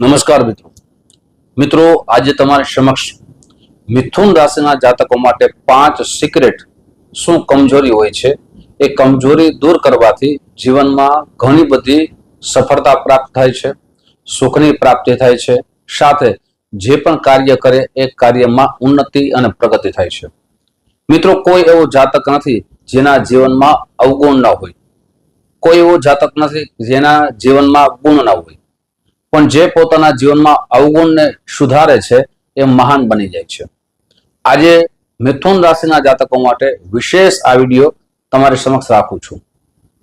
નમસ્કાર મિત્રો. મિત્રો, આજે તમારી સમક્ષ મિથુન રાશિના જાતકો માટે પાંચ સિક્રેટ શું કમજોરી હોય છે? એ કમજોરી દૂર કરવાથી જીવનમાં ઘણી બધી સફળતા પ્રાપ્ત થાય છે, સુખની પ્રાપ્તિ થાય છે, સાથે જે પણ કાર્ય કરે એ કાર્યમાં ઉન્નતિ અને પ્રગતિ થાય છે. મિત્રો, કોઈ એવો જાતક નથી જેના જીવનમાં અવગુણ ન હોય. કોઈ એવો જાતક નથી જેના જીવનમાં ગુણ ના હોય. પણ જે પોતાના જીવનમાં અવગુણને સુધારે છે, એ મહાન બની જાય છે. આજે મિથુન રાશિના જાતકો માટે વિશેષ આ વીડિયો તમારી સમક્ષ રાખું છું.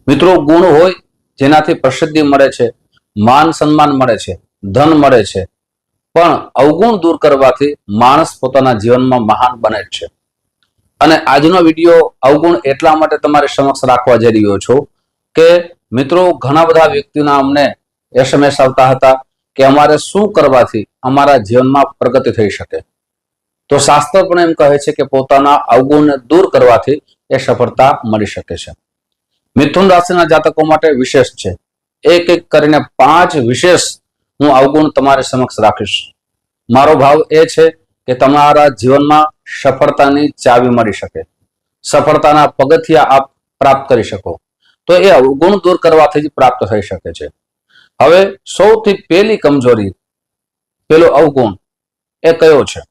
મિત્રો, ગુણ હોય જેનાથી પ્રસિદ્ધિ મળે છે, માન સન્માન મળે છે, ધન મળે છે, પણ અવગુણ દૂર કરવાથી માણસ પોતાના જીવનમાં મહાન બને છે. અને આજનો વીડિયો અવગુણ એટલા માટે તમારી સમક્ષ રાખવા જઈ રહ્યો છું કે મિત્રો, ઘણા બધા વ્યક્તિના અમને એસએમએસ આવતા હતા કે અમારે શું કરવાથી અમારા જીવનમાં પ્રગતિ થઈ શકે. તો શાસ્ત્ર પણ એમ કહે છે કે પોતાના અવગુણને દૂર કરવાથી એ સફળતા મળી શકે છે. મિથુન રાશિના જાતકો માટે વિશેષ છે. એક એક કરીને પાંચ વિશેષ હું અવગુણ તમારી સમક્ષ રાખીશ. મારો ભાવ એ છે કે તમારા જીવનમાં સફળતાની ચાવી મળી શકે. સફળતાના પગથિયા આપ પ્રાપ્ત કરી શકો. તો એ અવગુણ દૂર કરવાથી જ પ્રાપ્ત થઈ શકે છે. હવે સૌથી પહેલી કમજોરી, પેલો અવગુણ એ કયો છે?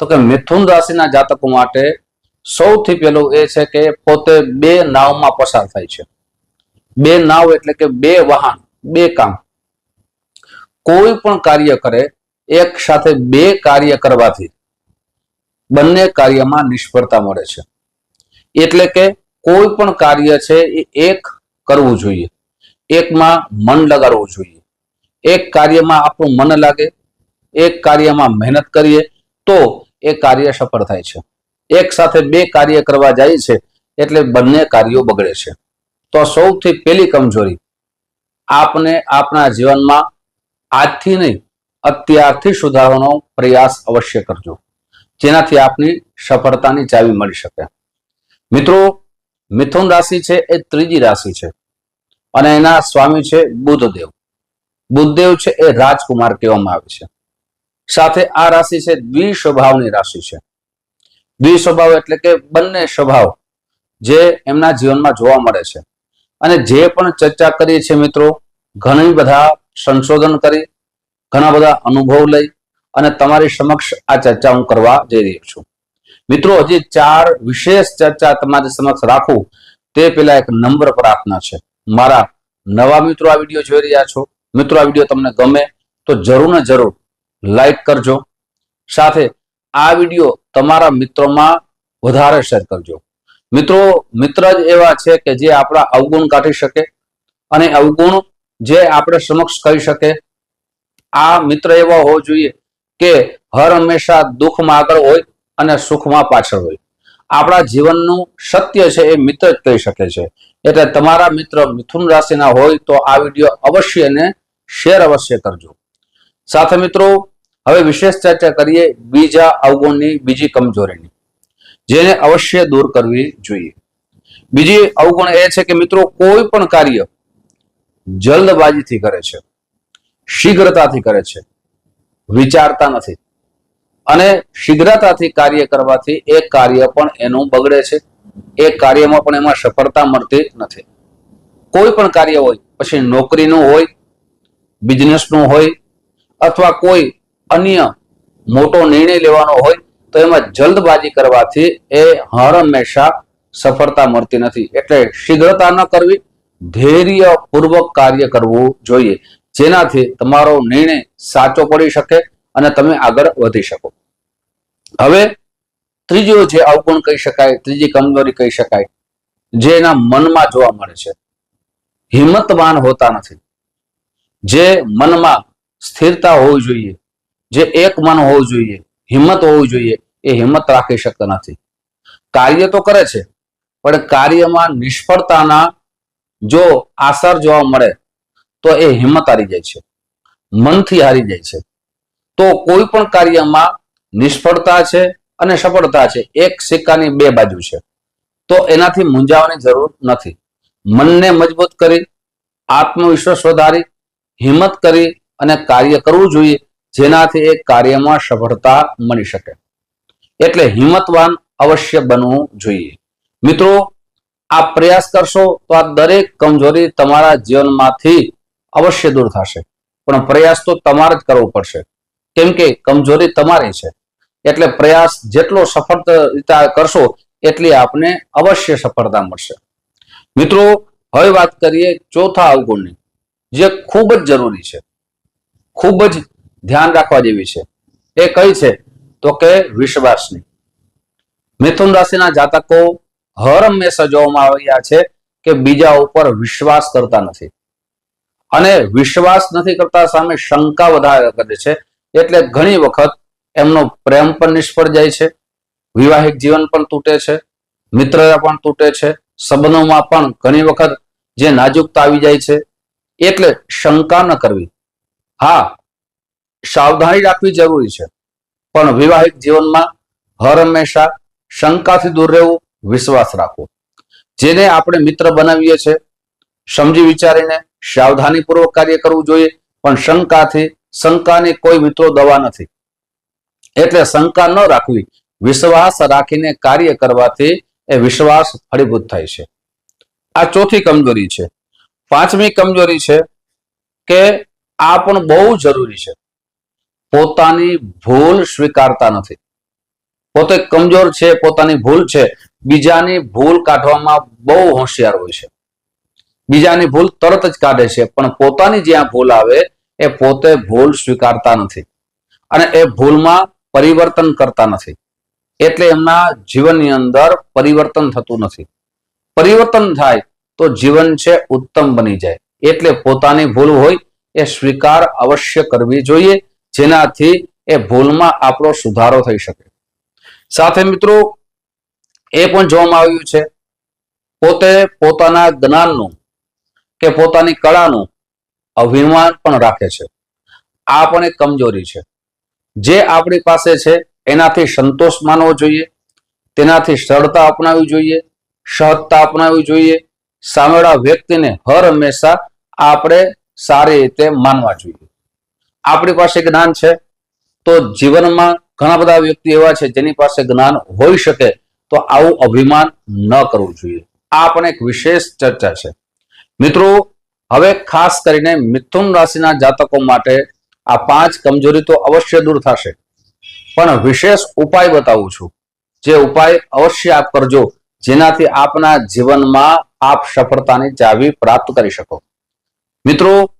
તો કે મિથુન રાશિના જાતકો માટે સૌથી પહેલું એ છે કે પોતે બે નાવમાં પસાર થાય છે. બે નાવ એટલે કે બે વાહન, બે કામ. કોઈ પણ કાર્ય કરે, એક સાથે બે કાર્ય કરવાથી બંને કાર્યમાં નિષ્ફળતા મળે છે. એટલે કે કોઈ પણ કાર્ય છે એ એક કરવું જોઈએ. એકમાં મન લગાડવું જોઈએ. એક કાર્યમાં આપણું મન લાગે, એક કાર્યમાં મહેનત કરીએ, તો એ કાર્ય સફળ થાય છે. એક સાથે બે કાર્ય કરવા જાય છે, એટલે બંને કાર્યો બગડે છે. તો સૌથી પહેલી કમજોરી, આપને આપણા જીવનમાં આજથી નહીં, અત્યારથી સુધારવાનો પ્રયાસ અવશ્ય કરજો. જેનાથી આપની સફળતાની ચાવી મળી શકે. મિત્રો, મિથુન રાશિ છે એ ત્રીજી રાશિ છે. અને એના સ્વામી છે બુદ્ધદેવ. બુધદેવ છે એ રાજકુમાર કહેવામાં આવે છે. સાથે આ રાશિ છે દ્વિસ્વભાવની રાશિ છે. દ્વિસ્વભાવ એટલે કે બંને સ્વભાવ જે એમના જીવનમાં જોવા મળે છે. અને જે પણ ચર્ચા કરીએ છીએ મિત્રો, ઘણી બધા સંશોધન કરી, ઘણા બધા અનુભવ લઈ અને તમારી સમક્ષ આ ચર્ચા હું કરવા જઈ રહ્યો છું. મિત્રો, હજી ચાર વિશેષ ચર્ચા તમારી સમક્ષ રાખું તે પેલા એક નંબર પ્રાર્થના છે. મારા નવા મિત્રો આ વીડિયો જોઈ રહ્યા છો, મિત્રો આ વીડિયો તમને ગમે તો જરૂર ને જરૂર લાઈક કરજો. સાથે આ વીડિયો તમારા મિત્રોમાં વધારે શેર કરજો. મિત્રો, મિત્ર જ એવા છે કે જે આપણા અવગુણ કાઢી શકે અને અવગુણ જે આપણે સમક્ષ કહી શકે. આ મિત્ર એવા હોવો જોઈએ કે હર હંમેશા દુઃખમાં આગળ હોય અને સુખમાં પાછળ હોય. આપણા જીવનનું સત્ય છે એ મિત્ર જ કહી શકે છે. એટલે તમારા મિત્ર મિથુન રાશિના હોય તો આ વીડિયો અવશ્ય અને શેર અવશ્ય કરજો. સાથે મિત્રો, હવે વિશેષ ચર્ચા કરીએ બીજા અવગુણની બીજી કમજોરીની, જેને અવશ્ય દૂર કરવી જોઈએ. બીજી અવગુણ એ છે કે મિત્રો, કોઈ પણ કાર્ય જલ્દબાજીથી કરે છે, શીઘ્રતાથી કરે છે, વિચારતા નથી અને શીઘ્રતાથી કાર્ય કરવાથી એ કાર્ય પણ એનું બગડે છે. એ કાર્યમાં પણ એમાં સફળતા મળતી નથી. કોઈ પણ કાર્ય હોય, પછી નોકરીનું હોય, બિઝનેસનું હોય, અથવા કોઈ અન્ય મોટો નિર્ણય લેવાનો હોય, તો એમાં જલ્દબાજી કરવાથી એ હર હંમેશા સફળતા મળતી નથી. એટલે શીઘ્રતા ન કરવી, ધૈર્યપૂર્વક કાર્ય કરવું જોઈએ, જેનાથી તમારો નિર્ણય સાચો પડી શકે અને તમે આગળ વધી શકો. હવે ત્રીજો જે અવગુણ કહી શકાય, ત્રીજી કમજોરી કહી શકાય, જે એના મનમાં જોવા મળે છે. હિંમતવાન હોતા નથી. જે મનમાં સ્થિરતા હોવી જોઈએ, જે એક મન હોવું જોઈએ, હિંમત હોવી જોઈએ, એ હિંમત રાખી શકતા નથી. કાર્ય તો કરે છે, પણ કાર્યમાં નિષ્ફળતાના જો આસાર જોવા મળે, તો એ હિંમત હારી જાય છે. મનથી હારી જાય છે. તો કોઈ પણ કાર્યમાં નિષ્ફળતા છે અને સફળતા છે. એક સિક્કાની બે બાજુ છે. તો એનાથી મૂંઝાવાની જરૂર નથી. મનને મજબૂત કરી, આત્મવિશ્વાસ વધારી, હિંમત કરી અને કાર્ય કરવું જોઈએ, જેનાથી એ કાર્યમાં સફળતા મળી શકે. એટલે હિંમતવાન અવશ્ય બનવું જોઈએ. મિત્રો, આ પ્રયાસ કરશો તો આ દરેક કમજોરી તમારા જીવનમાંથી અવશ્ય દૂર થશે. પણ પ્રયાસ તો તમારે જ કરવો પડશે. કેમ કે કમજોરી તમારી છે. એટલે પ્રયાસ જેટલો સફળતા કરશો એટલી આપને અવશ્ય સફળતા મળશે. મિત્રો, હવે વાત કરીએ ચોથા અવગુણની, જે ખૂબ જ જરૂરી છે. ખૂબ જ ધ્યાન રાખવા જેવી છે. એ કઈ છે? તો કે વિશ્વાસની. મિથુન રાશિના જાતકો હર હંમેશા જોવામાં આવ્યા છે કે બીજા ઉપર વિશ્વાસ કરતા નથી. અને વિશ્વાસ નથી કરતા સામે શંકા વધારે કરે છે. એટલે ઘણી વખત એમનો પ્રેમ પણ નિષ્ફળ જાય છે, વિવાહિક જીવન પણ તૂટે છે, મિત્રતા પણ તૂટે છે, સંબંધોમાં પણ ઘણી વખત જે નાજુકતા આવી જાય છે, એટલે શંકા ન કરવી. હા, સાવધાની રાખવી જરૂરી છે, પણ વિવાહિક જીવનમાં હર હંમેશા શંકાથી દૂર રહેવું વિશ્વાસ રાખવો. જેને આપણે મિત્ર બનાવીએ છીએ સમજી વિચારીને સાવધાનીપૂર્વક કાર્ય કરવું જોઈએ, પણ શંકાથી, શંકાની કોઈ મિત્રો દવા નથી. એટલે શંકા ન રાખવી. વિશ્વાસ રાખીને કાર્ય કરવાથી એ વિશ્વાસ ફળીભૂત થાય છે. આ ચોથી કમજોરી છે. પાંચમી કમજોરી છે કે આ પણ બહુ જરૂરી છે. પોતાની ભૂલ સ્વીકારતા નથી. પોતે કમજોર છે, પોતાની ભૂલ છે, બીજાની ભૂલ કાઢવામાં બહુ હોશિયાર હોય છે. બીજાની ભૂલ તરત જ કાઢે છે, પણ પોતાની જ્યાં ભૂલ આવે, એ પોતે ભૂલ સ્વીકારતા નથી. અને એ ભૂલમાં પરિવર્તન કરતા નથી. એટલે એમના જીવનની અંદર પરિવર્તન થતું નથી. પરિવર્તન થાય તો જીવન છે ઉત્તમ બની જાય. એટલે પોતાની ભૂલ હોય એ સ્વીકાર અવશ્ય કરવી જોઈએ, જેનાથી એ ભૂલમાં આપણો સુધારો થઈ શકે. સાથે મિત્રો, એ પણ જોવામાં આવ્યું છે, પોતે પોતાના જ્ઞાનનું કે પોતાની કળાનું અભિમાન પણ રાખે છે. આ પણ એક કમજોરી છે. જે આપણી પાસે છે, એનાથી સંતોષ માનવો જોઈએ, તેનાથી સરળતા અપનાવવી જોઈએ, સહજતા અપનાવવી જોઈએ, સામેવાળા વ્યક્તિને હર હંમેશા આપણે સારી રીતે માનવા જોઈએ. આપણી પાસે જ્ઞાન છે, તો જીવનમાં ઘણા બધા વ્યક્તિ એવા છે, જેની પાસે જ્ઞાન હોઈ શકે, તો આવું અભિમાન ન કરવું જોઈએ. આ પણ એક વિશેષ ચર્ચા છે. મિત્રો, હવે ખાસ કરીને મિથુન રાશિના જાતકો માટે આ પાંચ કમજોરી તો અવશ્ય દૂર થશે. પણ વિશેષ ઉપાય બતાવું છું. જે ઉપાય અવશ્ય આપ કરજો, જેનાથી આપના જીવનમાં આપ સફળતાની ચાવી પ્રાપ્ત કરી શકો. મિત્રો,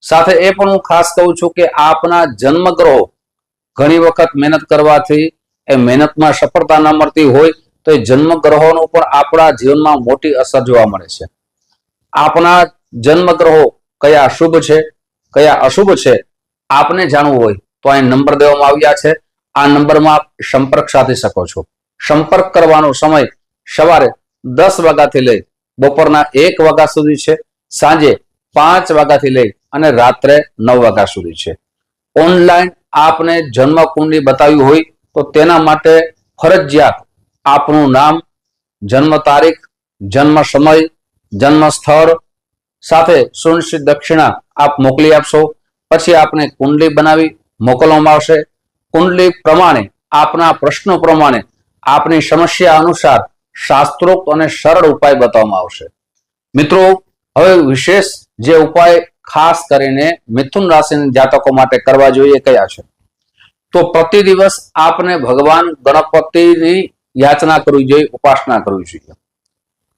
સાથે એ પણ હું ખાસ કહું છું કે આપના જન્મ ગ્રહો ઘણી વખત મહેનત કરવાથી, એ મહેનતમાં સફળતા ન મળતી હોય, તો એ જન્મ ગ્રહોનો પણ આપણા જીવનમાં મોટી અસર જોવા મળે છે. આપના જન્મ ગ્રહો કયા શુભ છે, કયા અશુભ છે આપને જાણવું હોય તો અહીં નંબર દેવામાં આવ્યા છે. આ નંબરમાં આપ સંપર્ક સાધી શકો છો. સંપર્ક કરવાનો સમય સવારે દસ વાગ્યાથી લઈ બપોરના એક વાગ્યા સુધી છે. સાંજે પાંચ વાગ્યાથી લઈ અને રાત્રે નવ વાગ્યા સુધી છે. ઓનલાઈન આપને જન્મ કુંડલી બતાવ્યું હોય તો તેના માટે ફરજિયાત આપનું નામ, જન્મ તારીખ, જન્મ સમય, જન્મ સ્થળ સાથે સુનિશ્ચિત દક્ષિણા આપ મોકલી આપશો. પછી આપને કુંડલી બનાવી, મોકલવામાં આવશે. કુંડલી પ્રમાણે, આપના પ્રશ્નો પ્રમાણે, આપની સમસ્યા અનુસાર શાસ્ત્રોક્ત અને સરળ ઉપાય બતાવવામાં આવશે. મિત્રો, હવે વિશેષ જે ઉપાય ખાસ કરીને મિથુન રાશિના જાતકો માટે કરવા જોઈએ કયા છે? તો પ્રતિ દિવસ આપને ભગવાન ગણપતિની યાચના કરવી જોઈએ, ઉપાસના કરવી જોઈએ.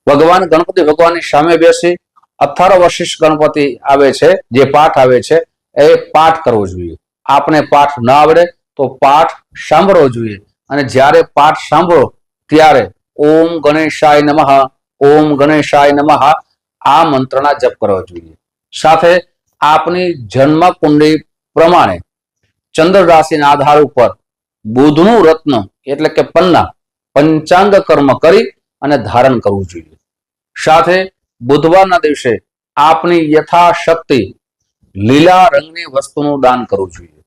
ભગવાન ગણપતિ ભગવાનની સામે બેસી અથાર વશિષ્ઠ ગણપતિ આવે છે, જે પાઠ આવે છે એ પાઠ કરવો જોઈએ. આપણે પાઠ ન આવડે તો પાઠ સાંભળવો જોઈએ. અને જ્યારે પાઠ સાંભળો, ત્યારે ઓમ ગણેશાય નમઃ, ઓમ ગણેશાય નમઃ, આ મંત્રના જપ કરવો જોઈએ. સાથે આપની જન્મ કુંડળી પ્રમાણે ચંદ્ર રાશિના આધાર ઉપર બુધનું રત્ન, એટલે કે પન્ના, પંચાંગ કર્મ કરી અને ધારણ કરવું જોઈએ. સાથે બુધવારના દિવસે આપની યથાશક્તિ લીલા રંગની વસ્તુનું દાન કરવું જોઈએ.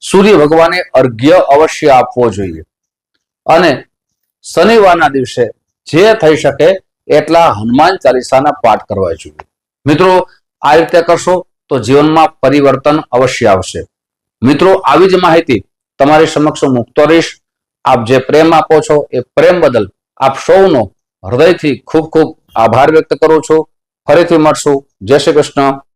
સૂર્ય ભગવાને અર્ઘ્ય અવશ્ય આપવો જોઈએ. અને શનિવારના દિવસે જે થઈ શકે એટલા હનુમાન ચાલીસાના પાઠ કરવા જોઈએ. મિત્રો, આ રીતે કરશો તો જીવનમાં પરિવર્તન અવશ્ય આવશે. મિત્રો, આવી જ માહિતી તમારી સમક્ષ મૂકતો રહીશ. આપ જે પ્રેમ આપો છો એ પ્રેમ બદલ આપ સૌનો હૃદયથી ખૂબ ખૂબ આભાર વ્યક્ત કરું છું. ફરીથી મળશું. જય શ્રી કૃષ્ણ.